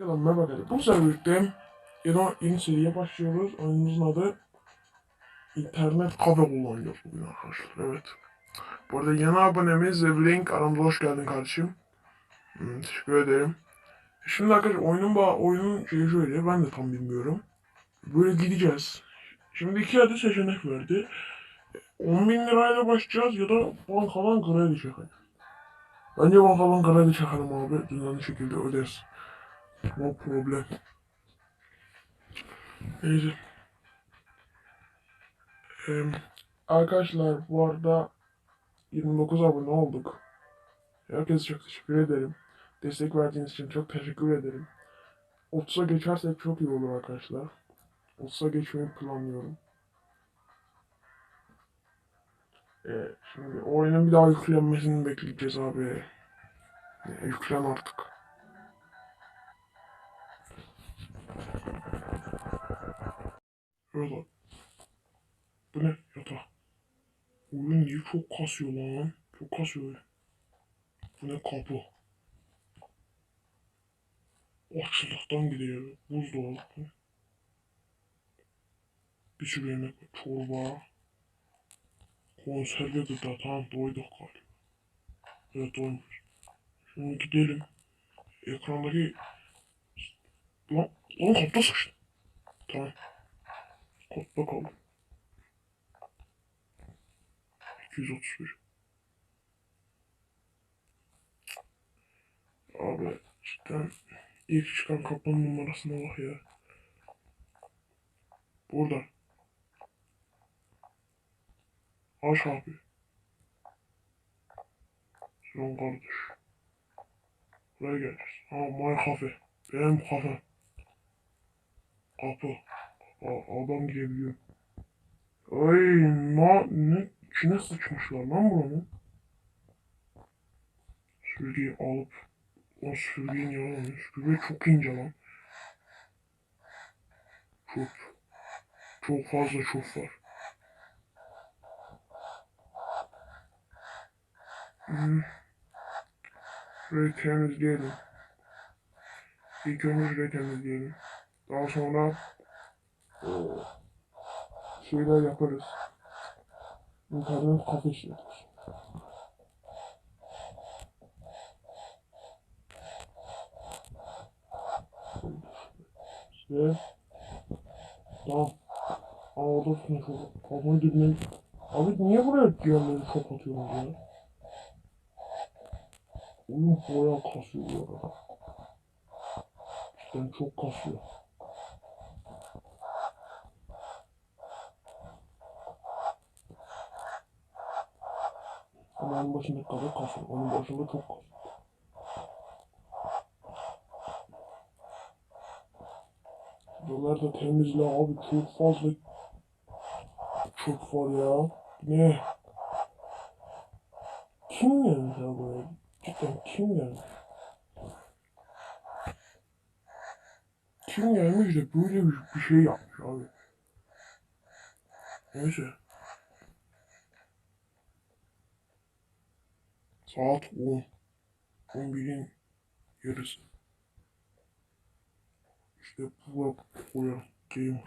Bakalım merhaba arkadaşlar. Bu sefer birlikte yeni, seriye başlıyoruz. Oyunumuzun adı İnternet Kafe kullanıyor bugün arkadaşlar. Evet. Bu arada yeni abonemiz Link aramıza hoş geldin kardeşim. Hmm, teşekkür ederim. Şimdi arkadaşlar oyunun oyunun şeyi şöyle ben de tam bilmiyorum. Böyle gideceğiz. Şimdi iki adet seçenek verdi. 10 bin lirayla başlayacağız ya da bankadan kredi çekelim. Bence bankadan kredi çekelim abi. Düzenli şekilde öderiz. No problem. Neyse. Ee, arkadaşlar bu arada 29 abone olduk. Herkese çok teşekkür ederim. Destek verdiğiniz için çok teşekkür ederim. 30'a geçersek çok iyi olur arkadaşlar. 30'a geçmeyi planlıyorum. Ee, şimdi oyunun bir daha yüklenmesini bekleyeceğiz abi. Ee, yüklen artık. Abi. Bu ne? Yatağı. Oyun niye çok kasıyor lan? Çok kasıyor. Bu ne kapı? Açlıktan gidiyor. Buzdolabı. Bir sürü yemek. Çorba. Konserve gıda. Tamam doyduk galiba. Evet doymuş. Şimdi gidelim. Ekrandaki... Lan, lan kapta sıkıştı. Tamam. Kod bakalım. 231. Abi cidden ilk çıkan kapının numarasına bak ya. Burada. Aç abi. Son kardeş. Buraya geleceğiz. Ha my cafe. Benim kafe. Kapı. Aa, adam girebiliyor. Ay na, ne içine sıçmışlar lan buranın. Süpürgeyi alıp o süpürgeyi niye alamıyor? Süpürge çok ince lan. Çok. Çok fazla çok var. Hmm. Şurayı temizleyelim. İlk önce şurayı temizleyelim. Daha sonra şeyler yaparız. İnternet kafe işletiriz. İşte tamam. Tutun şu kafayı dibine. Abi niye buraya diğerleri çok atıyorsunuz ya? Oyun bayağı kasıyor bu arada. İşte çok kasıyor. Onun başında kadar kasıyor. Onun başında çok kasıyor. Buralar da temizle abi çok fazla çok var ya. Ne? Kim gelmiş ya buraya? Cidden kim gelmiş? Kim gelmiş de böyle bir, bir şey yapmış abi. Neyse. Saat 10. 11'in yarısı. İşte bu gamer.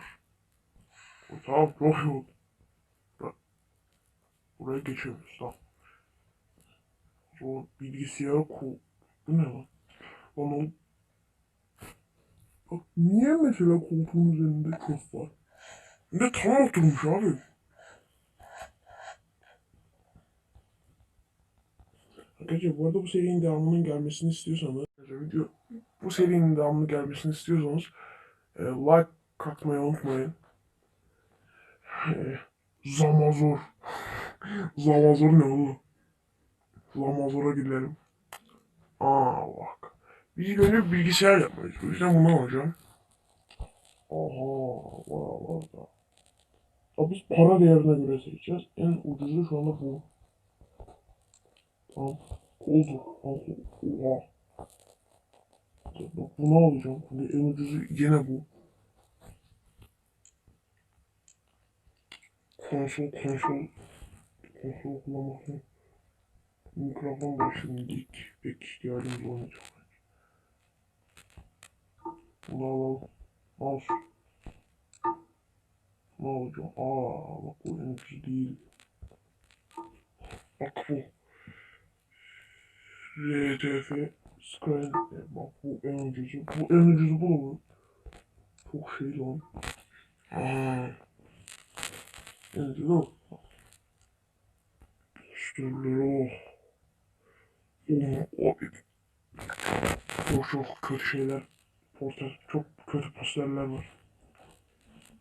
O tamam çok iyi oldu. Bura- Buraya geçemiyoruz tamam. O bilgisayar kol. Bu ne lan? O... Bak niye mesela koltuğun üzerinde çöp var? Ne tam oturmuş abi. Arkadaşlar bu arada bu serinin devamının gelmesini istiyorsanız video bu serinin devamının gelmesini istiyorsanız e, like katmayı unutmayın. E, Zamazor. Zamazor ne oğlum? Zamazor'a gidelim. Aa bak. Biz önce bilgisayar yapmayız. O yüzden bunu alacağım. Aha. Vay vay vay. Biz para değerine göre seçeceğiz. En ucuzu şu anda bu. Oldu. Oldu. Oha. Bak bunu alacağım. Hani en ucuzu yine bu. Konsol konsol. Konsol kullanmak Mikrofon da şimdilik pek ihtiyacımız olmayacak. Bunu alalım. Mouse. Ne olacak? Aa bak bu en ucuz değil. Bak bu. RTF Skyline. E, Bak bu en ucuzu. Bu en ucuzu bu mu? Çok şey lan. Aa. En ucuzu o. Posterleri o. O abi. Çok çok kötü şeyler. Poster. Çok kötü posterler var.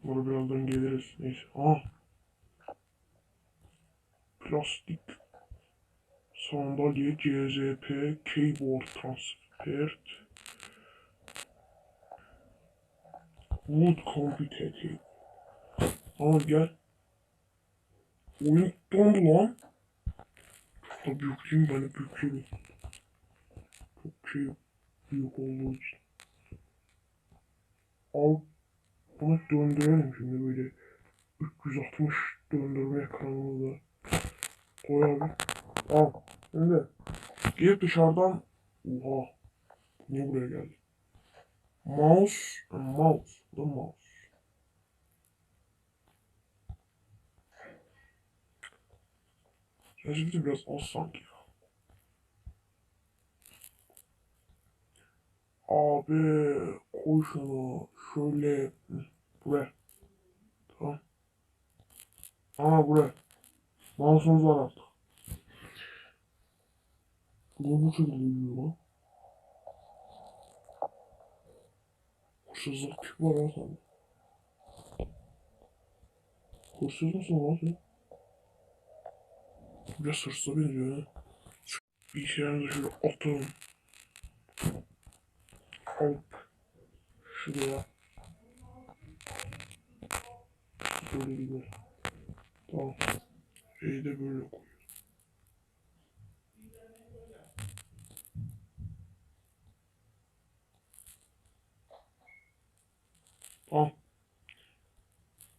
Bunu birazdan geliriz. Neyse. Aa. Plastik sandalye CZP keyboard transport wood table. Aa gel. Oyun dondu lan. Çok da büyük değil mi? Bana büyük geliyor. Çok şey büyük olduğu için. Al bunu döndürelim şimdi böyle 360 döndürme ekranımızda. Koy abi. Al. Şimdi gidip dışarıdan Oha. Niye buraya geldi? Mouse. Mouse. Da mouse. Sensitivity biraz az sanki ya. Abi koy şunu şöyle buraya. Tamam. Ama buraya. Mouse'umuz var artık. Niye bu şekilde yürüyor lan? Hırsızlık var lan sende. Hırsız mısın lan sen? Biraz hırsıza benziyor ha. Şu Bilgisayarınızı şöyle atalım. Alıp şuraya. Böyle gider. Tamam. Şeyi de böyle koy.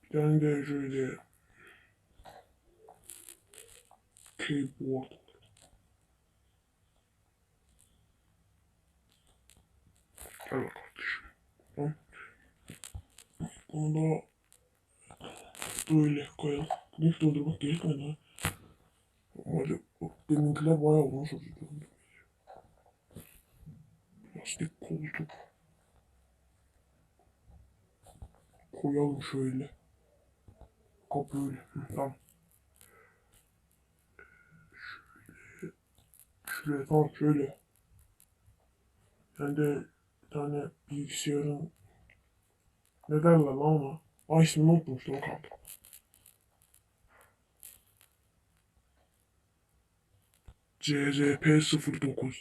Bir tane de şöyle keyboard. Gel bak kardeşim. Tamam. Bunu da böyle koyalım. Bunu doldurmak gerekmedi ha. O deminkiler bayağı uzun sürdü. Plastik koltuk. Koyalım şöyle. Kap böyle. Tamam. Şöyle. Şöyle tamam şöyle. Ben de bir tane bilgisayarın ne derler lan ona? Ay ismini unutmuştum o kaldı. CZP09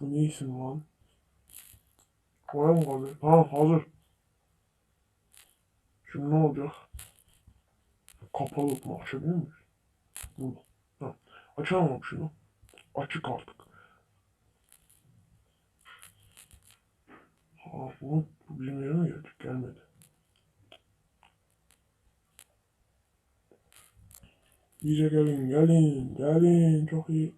Bu ne isim lan? Koyalım kaldı? Tamam hazır. Şimdi ne olacak? Kapalı mı açabiliyor muyuz? Burada. Tamam. Açamam şunu. Açık artık. Ha, bu bu bizim yere mi geldi? Gelmedi. Bize gelin, gelin, gelin. Çok iyi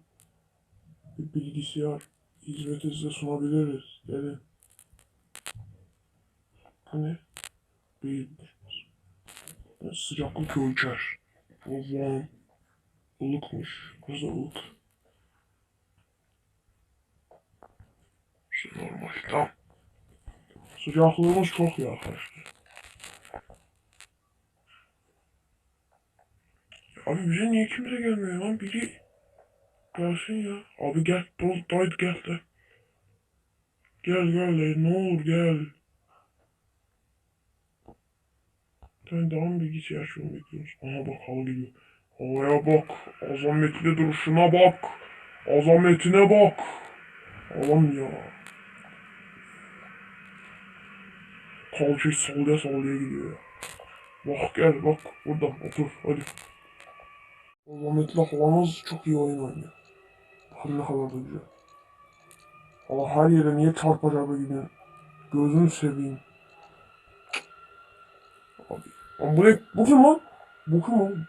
bir bilgisayar hizmeti size sunabiliriz. Gelin. Ne? Bir sıcaklık ölçer. Warm. ılıkmış. Burası ılık. İşte normal. Tamam. Sıcaklığımız çok iyi arkadaşlar. Abi bize niye kimse gelmiyor lan? Biri gelsin ya. Abi gel. Dol, dayı gel de. Gel gel de. Ne olur gel. Sen daha mı bilgisayar şunu bekliyorsun? Aha bak hava geliyor. Havaya bak. Azametli duruşuna bak. Azametine bak. Allah'ım ya. Kalçayı sallaya sallaya gidiyor. Bak gel bak burada otur hadi. Azametli halamız çok iyi oyun oynuyor. Bakın ne kadar da güzel. Allah her yere niye çarpacak be gidiyor. Gözünü seveyim. Lan bu? Bu kim lan? Bu kim lan?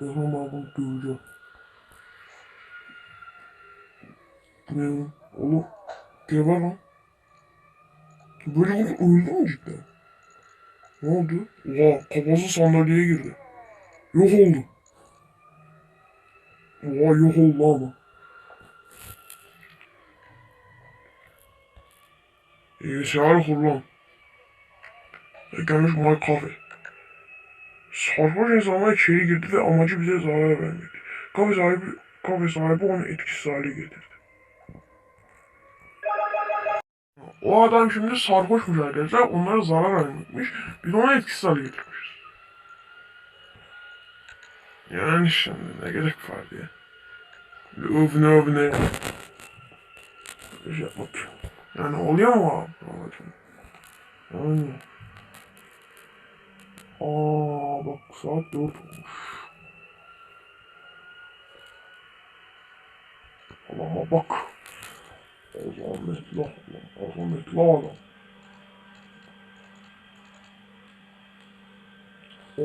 Ben bunu döveceğim. Bu ne lan? Oğlum. Geber lan. Böyle oldu öldü mü cidden? Ne oldu? Oha kafası sandalyeye girdi. Yok oldu. Oha yok oldu ama. İyi seher kullan. Gelmiş My Cafe. Sarhoş insanlar içeri girdi ve amacı bize zarar vermedi. Kafe sahibi, kafe sahibi onu etkisiz hale getirdi. O adam şimdi sarhoşmuş arkadaşlar. Onlara zarar vermekmiş. Biz onu etkisiz hale getirmişiz. Yani şimdi ne gerek var diye. Övüne övüne. Bir şey yapmak. Yani oluyor mu abi? Yani. Aa bak saat 4 olmuş. Allah'ıma bak. Azametli adam. Azametli adam.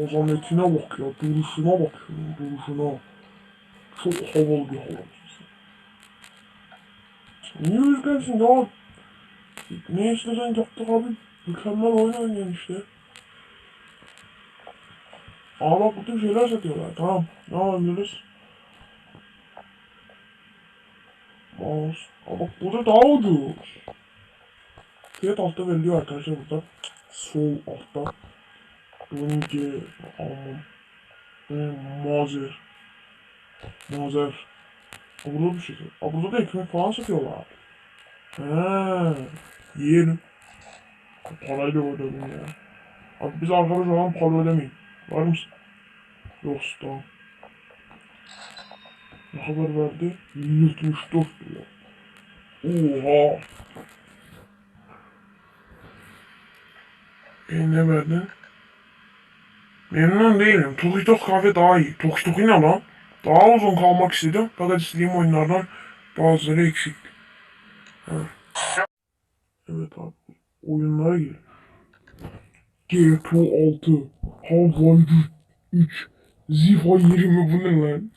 Azametine bak ya. Duruşuna bak şunun duruşuna. Çok havalı bir adam. Niye üzgünsün ya? Ne istesen yaptık abi. Mükemmel oyun oynuyorsun işte. Aa bak bütün şeyler satıyorlar. Tamam. Ne alabiliriz? Mouse. Aa bak burada daha ucuz. Fiyat altta veriliyor arkadaşlar burada. Sol altta. Bununki almam. Hmm, Mazer. Mazer. Aa, Burada bir şey. Aa burada da ekmek falan satıyorlar. He. Yiyelim. Parayı da ödedim ya. Abi biz arkadaş olan para ödemeyin. Var mısın? Yoksa Ne haber verdi? 174 lira. Oha. E ne verdi? Memnun değilim. Tokitok kahve daha iyi. Tokitok ne lan? Daha uzun kalmak istedim. Fakat istediğim oyunlardan bazıları eksik. Ha. Evet abi. Oyunlara gir. GT6 Allah'ım 3 Zifa 20 bu ne lan?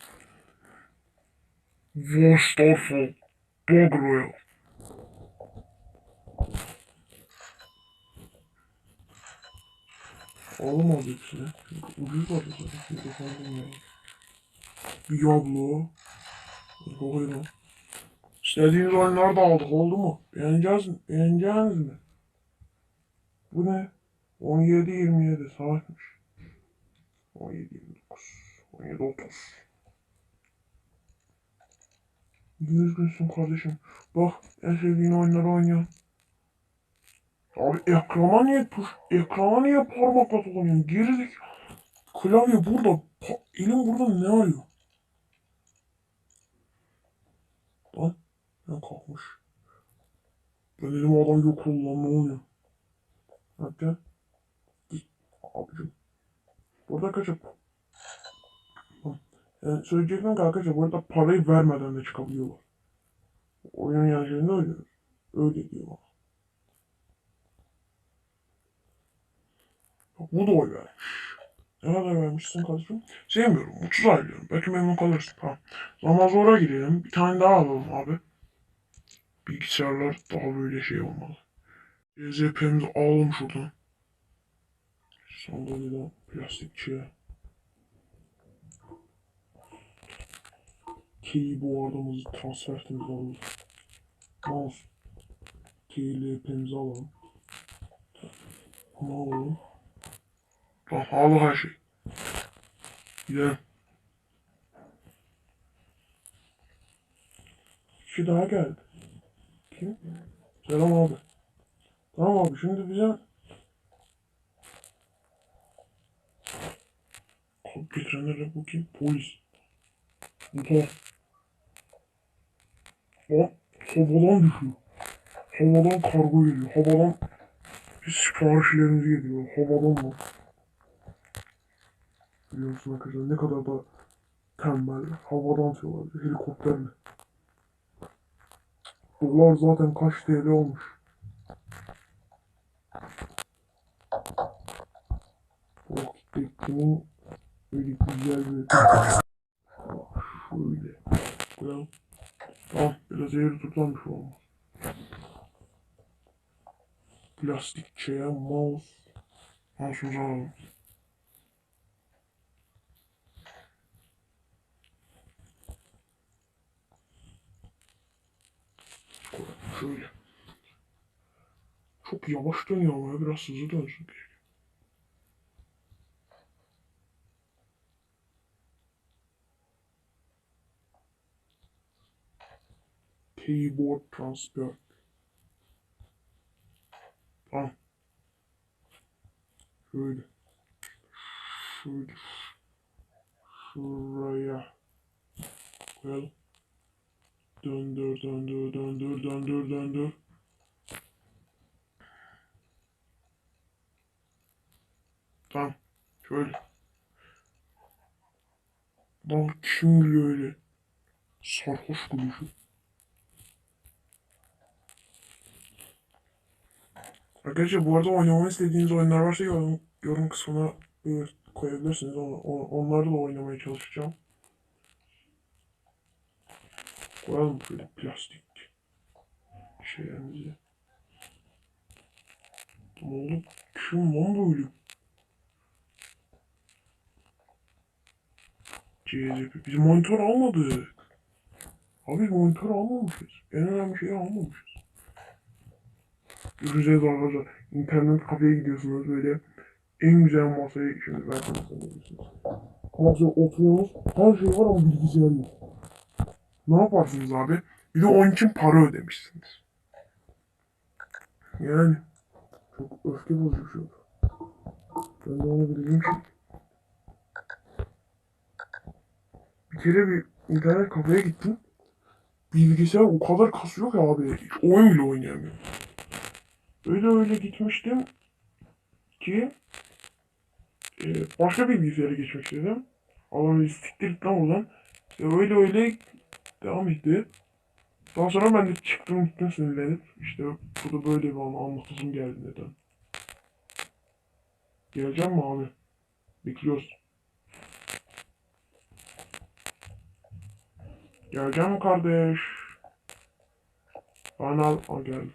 War Starfall Bug Royal Alamadı hepsini. Şey Ucuz var zaten. Bir bakalım ya. Diablo. Bakayım. İstediğiniz oyunları da aldık oldu mu? Beğeneceğiz mi? Beğeneceğiniz mi? Bu ne? 17-27 savaşmış. 17 29 17 30. Yüz gülsün kardeşim. Bak en sevdiğin oyunları oynuyorsun. Abi ekrana niye tuş, ekrana niye parmakla dokunuyorsun? Gerizik. Klavye burada. Pa- elim burada ne arıyor? Lan ben kalkmış. Ben elim adam yok oldu lan ne oluyor? Hatta Abicim. Burada kaçıp. Yani söyleyecektim ki arkadaşlar burada parayı vermeden de çıkabiliyorlar. Oyun yerlerinde öyle. Öyle diyor. Bak bu da oy vermiş. Ne kadar vermişsin kardeşim? Sevmiyorum. Mutsuz ayrılıyorum. Belki memnun kalırsın. Tamam. Zaman zora girelim. Bir tane daha alalım abi. Bilgisayarlar daha böyle şey olmalı. CZP'mizi alalım şuradan. Sandalyeden plastikçiye. Key'i bu ardımızı transfer etmemiz alalım. Mouse. Key'li epemizi alalım. Bunu alalım. Tamam al her şey. Gidelim. Kişi daha geldi. Kim? Selam abi. Tamam abi şimdi bize Getirenlere bakayım. Polis. Motor. Lan havadan düşüyor. Havadan kargo geliyor. Havadan biz siparişlerimiz geliyor. Havadan mı? Biliyor musun arkadaşlar ne kadar da tembel. Havadan atıyorlar. Helikopterle. Dolar zaten kaç TL olmuş. Oh, tekinin böyle güzel. Ah, Şöyle. Koyalım. Tamam, biraz eğri tutarmış olmaz. plastik şeye mouse. Mouse'umuzu alalım. Şöyle. Çok yavaş dönüyor ama biraz hızlı dönsün. keşke. Keyboard transfer. Tamam. Şöyle. Şöyle. Şuraya. Koyalım. Döndür, döndür, döndür, döndür, döndür. Tamam. Şöyle. Lan kim öyle? Sarhoş gülüşü. Arkadaşlar bu arada oynamayı istediğiniz oyunlar varsa yorum, yorum kısmına buyur, koyabilirsiniz. On, on, onlarla da oynamaya çalışacağım. Koyalım şöyle plastik şeylerimizi. Oldu? Kim lan böyle? CZP. Biz monitör almadık. Abi monitör almamışız. En önemli şeyi almamışız. Göreceğiz arkadaşlar. İnternet kafeye gidiyorsunuz böyle. En güzel masayı şimdi ben sana söyleyeceğim. Masaya oturuyorsunuz. Her şey var ama bilgisayar yok. Ne yaparsınız abi? Bir de onun için para ödemişsiniz. Yani çok öfke bozucu bir şey oldu. Ben de onu bildiğim için bir kere bir internet kafeye gittim. Bilgisayar o kadar kasıyor ki abi. Hiç oyun bile oynayamıyorum. Öyle öyle gitmiştim ki e, başka bir bilgisayara geçmek istedim. Beni siktir git lan oradan. E, öyle öyle devam etti. Daha sonra ben de çıktım gittim sinirlenip işte burada böyle bir an anlatasım geldi neden. Geleceğim mi abi? Bekliyoruz. Geleceğim mi kardeş? Bana al. Al geldim.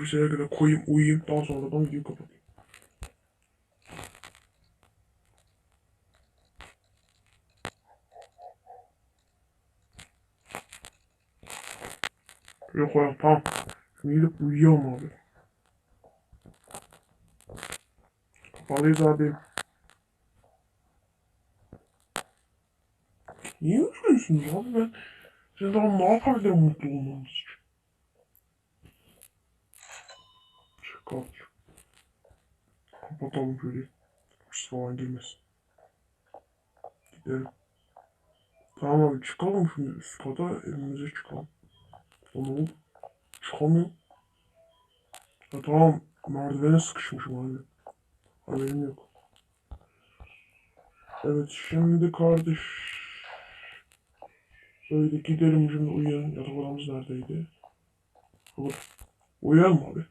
Bu sene kadar koyayım uyuyayım daha sonradan videoyu kapatayım. Şöyle koyalım tamam. Şimdi gidip uyuyalım abi. Kapalıyız abi. Niye üzgünsünüz abi ben? Siz daha ne yapabilirim mutlu olmanız için? Çıkar. Kapatalım şöyle. Hırs falan girmesin. Gidelim. Tamam abi çıkalım şimdi üst kata evimize çıkalım. Tamam. Çıkamıyorum. Ya tamam merdivene sıkışmışım abi. Haberim yok. Evet şimdi kardeş. Böyle gidelim şimdi uyuyalım. Yatak odamız neredeydi? Burada. Uyuyalım abi.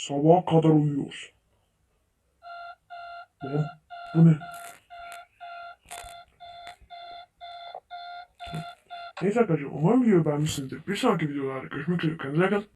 Sabaha kadar uyuyoruz. Lan bu ne? Neyse arkadaşlar umarım videoyu beğenmişsinizdir. Bir sonraki videolarda görüşmek üzere. Kendinize bakın.